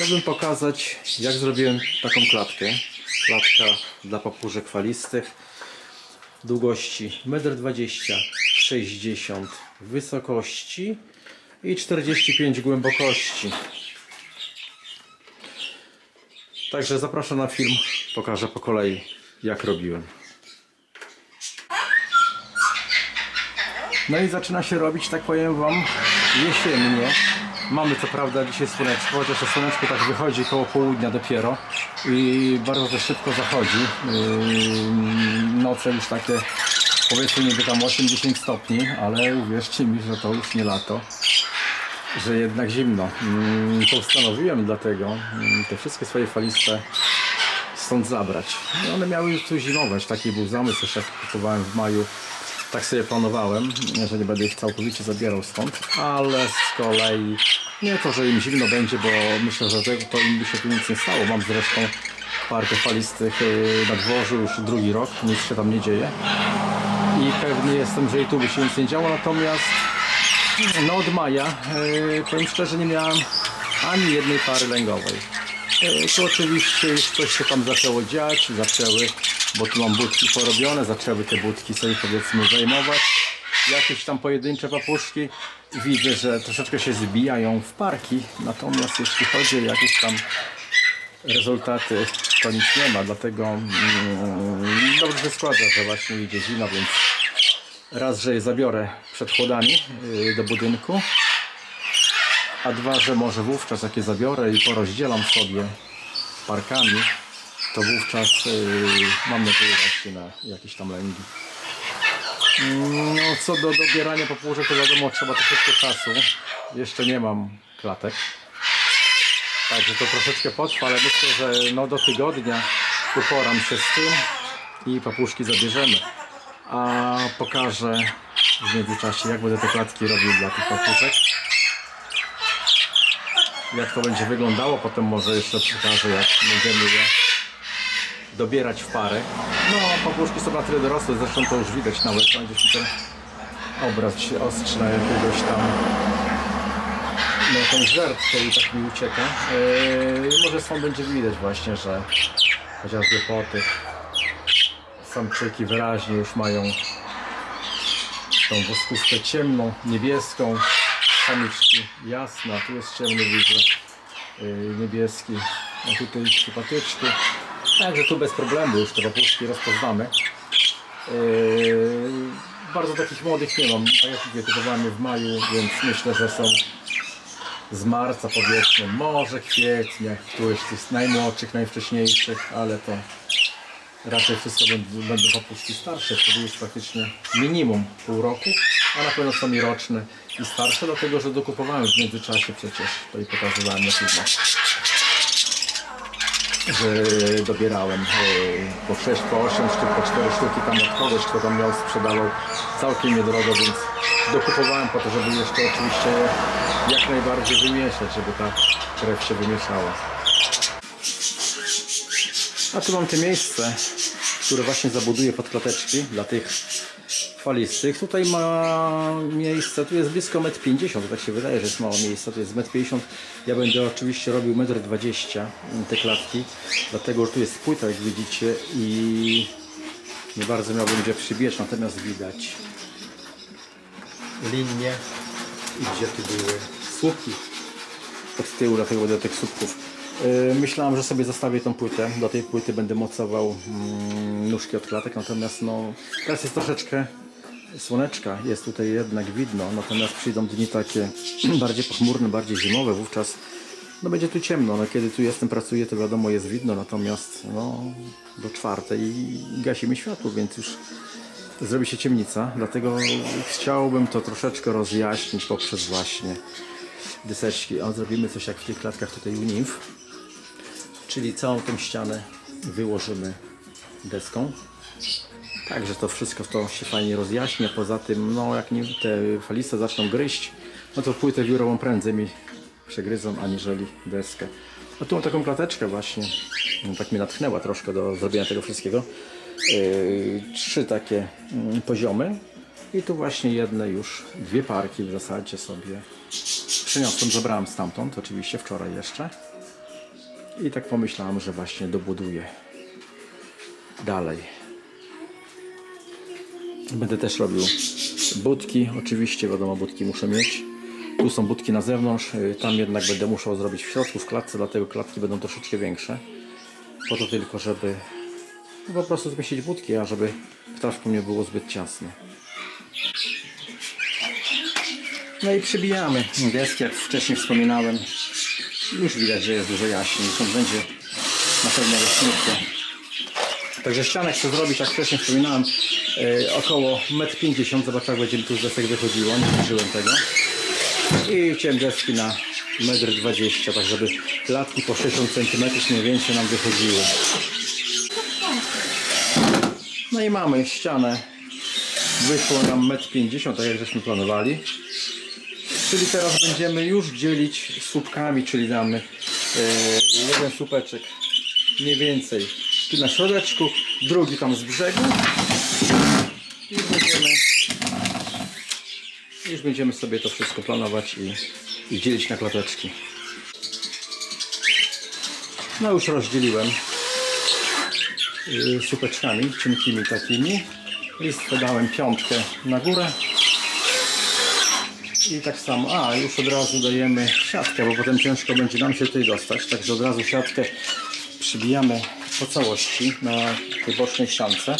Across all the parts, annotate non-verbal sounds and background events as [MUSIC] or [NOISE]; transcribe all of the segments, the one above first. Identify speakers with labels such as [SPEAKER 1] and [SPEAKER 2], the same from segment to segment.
[SPEAKER 1] Chciałbym pokazać, jak zrobiłem taką klatkę. Klatka dla papużek falistych. Długości 1,20 m, 60 wysokości i 45 głębokości. Także zapraszam na film, pokażę po kolei jak robiłem. No i zaczyna się robić, tak powiem Wam, jesiennie. Mamy co prawda dzisiaj słoneczko, chociaż to słoneczko tak wychodzi koło południa dopiero i bardzo to szybko zachodzi. Noce już takie powiedzmy niby tam 8-10 stopni, ale uwierzcie mi, że to już nie lato, że jednak zimno. Postanowiłem dlatego te wszystkie swoje faliste stąd zabrać. I one miały już tu zimować, taki był zamysł, jak kupowałem w maju tak sobie planowałem, że nie będę ich całkowicie zabierał stąd, ale z kolei nie to, że im zimno będzie, bo myślę, że tego to im by się tu nic nie stało. Mam zresztą parkę falistych yy, na dworzu już drugi rok, nic się tam nie dzieje. I pewnie jestem, że i tu by się nic nie działo, natomiast no od maja, yy, powiem szczerze, nie miałem ani jednej pary lęgowej. Yy, Tu oczywiście już coś się tam zaczęło dziać, zaczęły, bo tu mam budki porobione, zaczęły te budki sobie powiedzmy zajmować. Jakieś tam pojedyncze papuszki. Widzę, że troszeczkę się zbijają w parki, natomiast jeśli chodzi o jakieś tam rezultaty, to nic nie ma, dlatego mm, dobrze się składa, że właśnie idzie zima, więc raz, że je zabiorę przed chłodami yy, do budynku, a dwa, że może wówczas jak je zabiorę i porozdzielam sobie parkami, to wówczas yy, mam nadzieję właśnie na jakieś tam lęgi. No, co do dobierania popłużek, to wiadomo, trzeba troszeczkę czasu. Jeszcze nie mam klatek. Także to troszeczkę potrwa, ale myślę, że no do tygodnia uporam się z tym i papuszki zabierzemy. A pokażę w międzyczasie, jak będę te klatki robił dla tych papuszek. Jak to będzie wyglądało, potem może jeszcze pokażę, jak będziemy je dobierać w parę. No, papuszki są na tyle dorosłe, zresztą to już widać nawet, no, gdzieś ten obraz się ostrzy na jakiegoś tam na jakąś żertwę i tak mi ucieka. Yy, może stąd będzie widać właśnie, że chociażby po tych samczyki wyraźnie już mają tą woskówkę ciemną, niebieską, samiczki jasna, tu jest ciemny widzę, yy, niebieski, a tutaj trzy patyczki. Także tu bez problemu już te papuszki rozpoznamy. Yy, bardzo takich młodych nie mam, jak mówię, kupowałem w maju, więc myślę, że są z marca powiedzmy, może kwietnia, któryś z najmłodszych, najwcześniejszych, ale to raczej wszystko będą, będą papuszki starsze, wtedy jest praktycznie minimum pół roku, a na pewno są i roczne i starsze, dlatego że dokupowałem w międzyczasie przecież, to i pokazywałem na filmach że dobierałem e, po 6, po 8 sztuk, po 4 sztuki tam od kogoś, kto tam miał, sprzedawał całkiem niedrogo, więc dokupowałem po to, żeby jeszcze oczywiście jak najbardziej wymieszać, żeby ta krew się wymieszała. A tu mam te miejsce, które właśnie zabuduję pod klateczki dla tych falistych. Tutaj ma miejsce, tu jest blisko 1,50 m, tak się wydaje, że jest mało miejsca, tu jest 1,50 m. Ja będę oczywiście robił 1,20 m te klatki, dlatego że tu jest płyta, jak widzicie i nie bardzo miałbym gdzie przybierz, natomiast widać linie i gdzie tu były słupki od tyłu, dlatego będę tych słupków. Yy, Myślałem, że sobie zostawię tą płytę. Do tej płyty będę mocował mm, nóżki od klatek, natomiast no, teraz jest troszeczkę słoneczka, jest tutaj jednak widno, natomiast przyjdą dni takie [CLEARS THROAT] bardziej pochmurne, bardziej zimowe, wówczas no, będzie tu ciemno. No, kiedy tu jestem, pracuję, to wiadomo jest widno, natomiast no, do czwartej gasimy światło, więc już zrobi się ciemnica, dlatego chciałbym to troszeczkę rozjaśnić poprzez właśnie deseczki. A zrobimy coś jak w tych klatkach tutaj u nimf, czyli całą tą ścianę wyłożymy deską. Także to wszystko to się fajnie rozjaśnia. Poza tym, no jak nie, te faliste zaczną gryźć, no to płytę wiórową prędzej mi przegryzą aniżeli deskę. A tu mam taką klateczkę właśnie, no, tak mnie natchnęła troszkę do zrobienia tego wszystkiego. Yy, trzy takie mm, poziomy i tu właśnie jedne już, dwie parki w zasadzie sobie przyniosłem, zabrałem stamtąd, oczywiście wczoraj jeszcze. I tak pomyślałem, że właśnie dobuduję dalej. Będę też robił budki. Oczywiście, wiadomo, budki muszę mieć. Tu są budki na zewnątrz, y, tam jednak będę musiał zrobić w środku, w klatce, dlatego klatki będą troszeczkę większe. Po to tylko, żeby po prostu zmieścić budki, a żeby w trawku nie było zbyt ciasno. No i przybijamy deski, jak wcześniej wspominałem. Już widać, że jest dużo jaśniej, stąd będzie na pewno jaśniutko. Także ścianek chcę zrobić, jak wcześniej wspominałem, e, około 1,50 m. Zobaczę, jak będzie mi tu z desek wychodziło, nie użyłem tego. I chciałem deski na 1,20 m, tak żeby latki po 60 cm mniej więcej nam wychodziły. No i mamy ścianę. Wyszło nam 1,50 m, tak jak żeśmy planowali. Czyli teraz będziemy już dzielić słupkami, czyli damy e, jeden słupeczek mniej więcej tu na środeczku, drugi tam z brzegu i będziemy już będziemy sobie to wszystko planować i, i dzielić na klateczki. No już rozdzieliłem y, słupeczkami, cienkimi takimi. Listwę dałem piątkę na górę. I tak samo, a już od razu dajemy siatkę, bo potem ciężko będzie nam się tutaj dostać. Także od razu siatkę przybijamy po całości na tej bocznej ściance.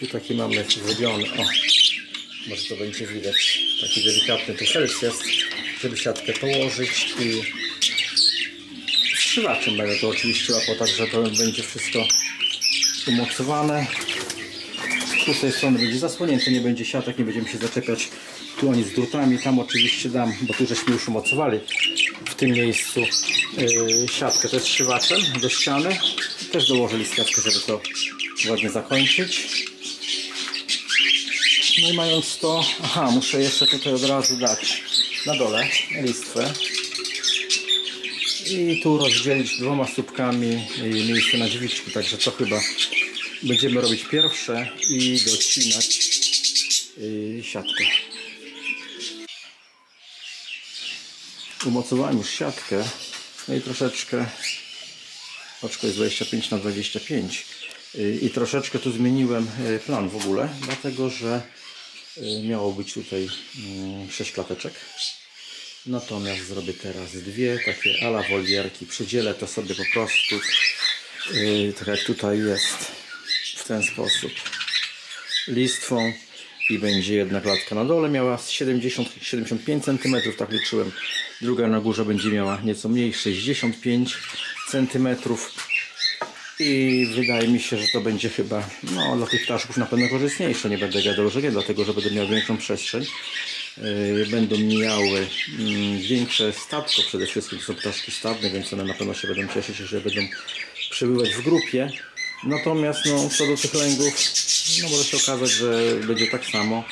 [SPEAKER 1] Tu taki mamy zrobiony, o, może to będzie widać, taki delikatny tufelec jest, żeby siatkę położyć i strzywaczem będę to oczywiście łapał, tak że to będzie wszystko umocowane. Tu z tej strony będzie zasłonięte, nie będzie siatek, nie będziemy się zaczepiać tu ani z drutami, tam oczywiście dam, bo tu żeśmy już umocowali w tym miejscu yy, siatkę, to jest szywaczem do ściany. Też dołożę listewkę, żeby to ładnie zakończyć. No i mając to, aha, muszę jeszcze tutaj od razu dać na dole listwę i tu rozdzielić dwoma słupkami y, miejsce na drzwiczki, także to chyba będziemy robić pierwsze i docinać yy, siatkę. Umocowałem już siatkę, no i troszeczkę, oczko jest 25 na 25 yy, i troszeczkę tu zmieniłem yy, plan w ogóle, dlatego że miało być tutaj 6 klateczek. Natomiast zrobię teraz dwie takie ala wolierki. Przydzielę to sobie po prostu tak jak tutaj jest ten sposób listwą i będzie jedna klatka na dole miała 70-75 cm, tak liczyłem. Druga na górze będzie miała nieco mniej, 65 cm. I wydaje mi się, że to będzie chyba no, dla tych ptaszków na pewno korzystniejsze. Nie będę gadał, że nie, dlatego że będę miał większą przestrzeń. Yy, Będą miały mm, większe statko, przede wszystkim to są ptaszki stadne, więc one na pewno się będą cieszyć, że będą przybywać w grupie. Natomiast no, co do tych lęgów, no może się okazać, że będzie tak samo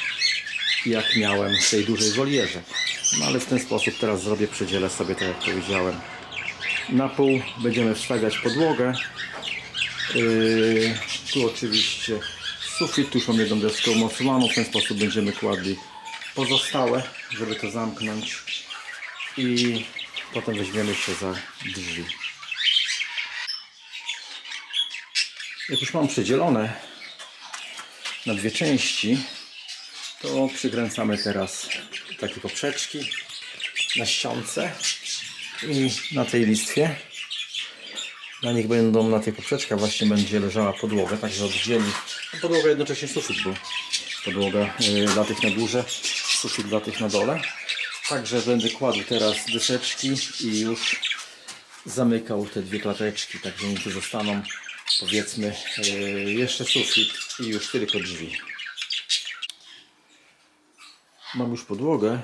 [SPEAKER 1] jak miałem w tej dużej wolierze. No ale w ten sposób teraz zrobię, przedzielę sobie, tak jak powiedziałem. Na pół będziemy wstawiać podłogę. Yy, tu oczywiście sufit, tu już mam jedną deskę umocowaną, w ten sposób będziemy kładli pozostałe, żeby to zamknąć i potem weźmiemy się za drzwi. Jak już mam przedzielone na dwie części, to przykręcamy teraz takie poprzeczki na ściance i na tej listwie. Na nich będą, na tych poprzeczkach właśnie będzie leżała podłoga, także oddzieli. No, podłoga jednocześnie sufit, bo podłoga y, dla tych na górze, sufit dla tych na dole. Także będę kładł teraz deseczki i już zamykał te dwie klateczki, także mi tu zostaną powiedzmy y, jeszcze sufit i już tylko drzwi. Mam już podłogę.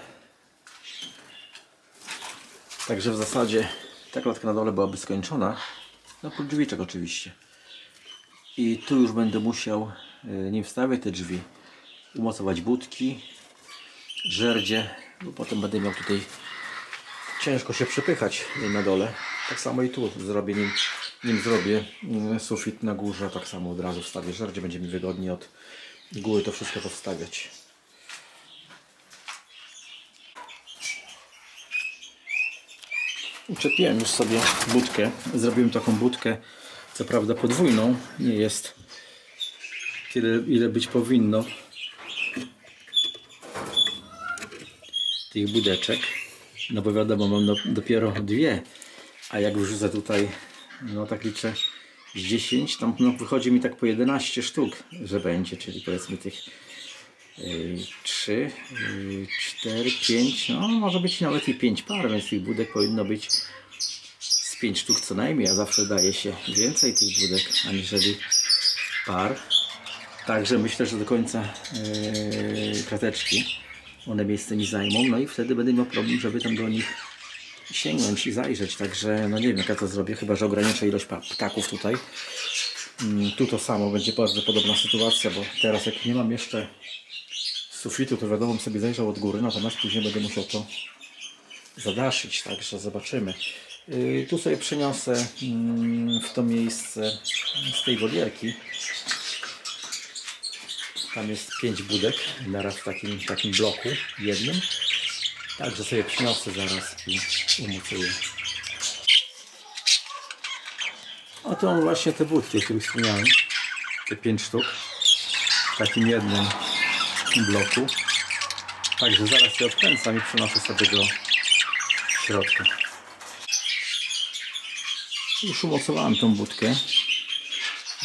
[SPEAKER 1] Także w zasadzie ta klatka na dole byłaby skończona. No pod drzwiczek oczywiście. I tu już będę musiał, y, nim wstawię te drzwi, umocować budki, żerdzie, bo potem będę miał tutaj ciężko się przepychać na dole. Tak samo i tu zrobię, nim, nim zrobię mm, sufit na górze, tak samo od razu wstawię żerdzie, będzie mi wygodniej od góry to wszystko to wstawiać. Uczepiłem już sobie budkę. Zrobiłem taką budkę, co prawda podwójną. Nie jest tyle, ile być powinno. Tych budeczek. No bo wiadomo, mam do, dopiero dwie. A jak wrzucę tutaj, no tak liczę, z 10, tam no, wychodzi mi tak po 11 sztuk, że będzie, czyli powiedzmy tych 3, 4, 5, no może być nawet i 5 par, więc tych budek powinno być z 5 sztuk co najmniej, a zawsze daje się więcej tych budek aniżeli par. Także myślę, że do końca yy, krateczki one miejsce mi zajmą, no i wtedy będę miał problem, żeby tam do nich sięgnąć i zajrzeć. Także no nie wiem jak ja to zrobię, chyba że ograniczę ilość ptaków tutaj. Mm, Tu to samo będzie bardzo podobna sytuacja, bo teraz jak nie mam jeszcze sufitu, to wiadomo, sobie zajrzał od góry, natomiast później będę musiał to zadaszyć, także zobaczymy. Yy, Tu sobie przeniosę mm, w to miejsce z tej wolierki. Tam jest pięć budek naraz w takim, takim bloku jednym. Także sobie przyniosę zaraz i umocuję. A to właśnie te budki, o których wspomniałem. Te pięć sztuk. W takim jednym bloku. Także zaraz je odkręcam i przenoszę sobie do środka. Już umocowałem tą budkę.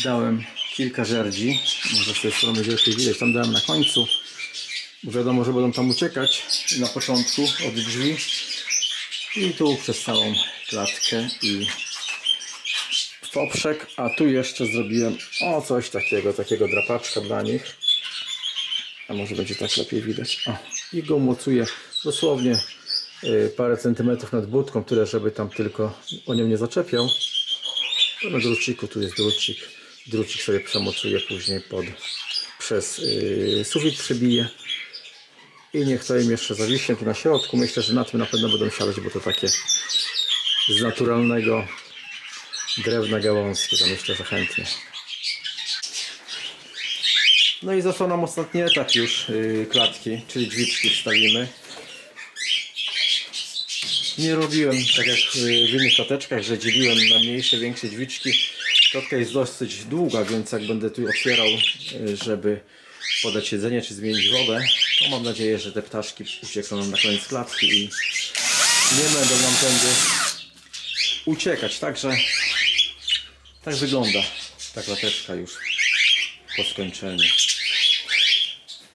[SPEAKER 1] Dałem kilka żerdzi. Może z tej strony lepiej widać. Tam dałem na końcu. Wiadomo, że będą tam uciekać na początku od drzwi. I tu przez całą klatkę i poprzek. A tu jeszcze zrobiłem o coś takiego, takiego drapaczka dla nich. A może będzie tak lepiej widać. O, I go mocuję dosłownie y, parę centymetrów nad budką, tyle żeby tam tylko o nią nie zaczepiał. Na druciku tu jest drucik. Drucik sobie przemocuję później pod przez yy, sufit przybiję. I niech to im jeszcze zawiśnie tu na środku. Myślę, że na tym na pewno będą siadać, bo to takie z naturalnego drewna gałązki. To myślę, że chętnie. No i został nam ostatni etap już yy, klatki, czyli drzwiczki wstawimy. Nie robiłem tak jak w innych klateczkach, że dzieliłem na mniejsze, większe drzwiczki. Klatka jest dosyć długa, więc jak będę tu otwierał, yy, żeby podać jedzenie czy zmienić wodę, to mam nadzieję, że te ptaszki uciekną nam na koniec klatki i nie będą nam tędy uciekać. Także tak wygląda ta klateczka już po skończeniu.